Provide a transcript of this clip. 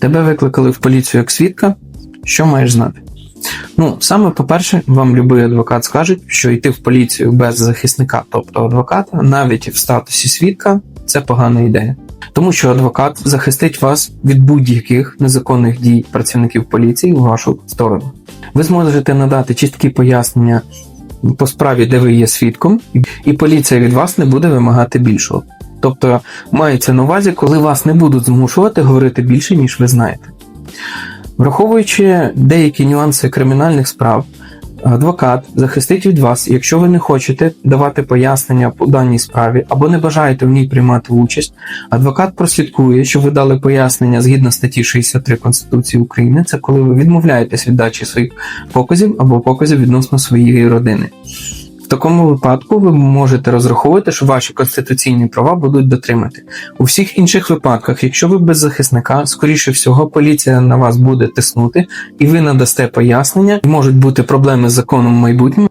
Тебе викликали в поліцію як свідка. Що маєш знати? Ну, саме по-перше, вам будь-який адвокат скаже, що йти в поліцію без захисника, тобто адвоката, навіть в статусі свідка, це погана ідея. Тому що адвокат захистить вас від будь-яких незаконних дій працівників поліції в вашу сторону. Ви зможете надати чіткі пояснення по справі, де ви є свідком, і поліція від вас не буде вимагати більшого. Тобто мається на увазі, коли вас не будуть змушувати говорити більше, ніж ви знаєте. Враховуючи деякі нюанси кримінальних справ, адвокат захистить від вас, якщо ви не хочете давати пояснення по даній справі або не бажаєте в ній приймати участь. Адвокат прослідкує, що ви дали пояснення згідно статті 63 Конституції України. Це коли ви відмовляєтесь від дачі своїх показів або показів відносно своєї родини. Такому випадку ви можете розраховувати, що ваші конституційні права будуть дотримати. У всіх інших випадках, якщо ви без захисника, скоріше всього, поліція на вас буде тиснути, і ви надасте пояснення, можуть бути проблеми з законом в майбутньому.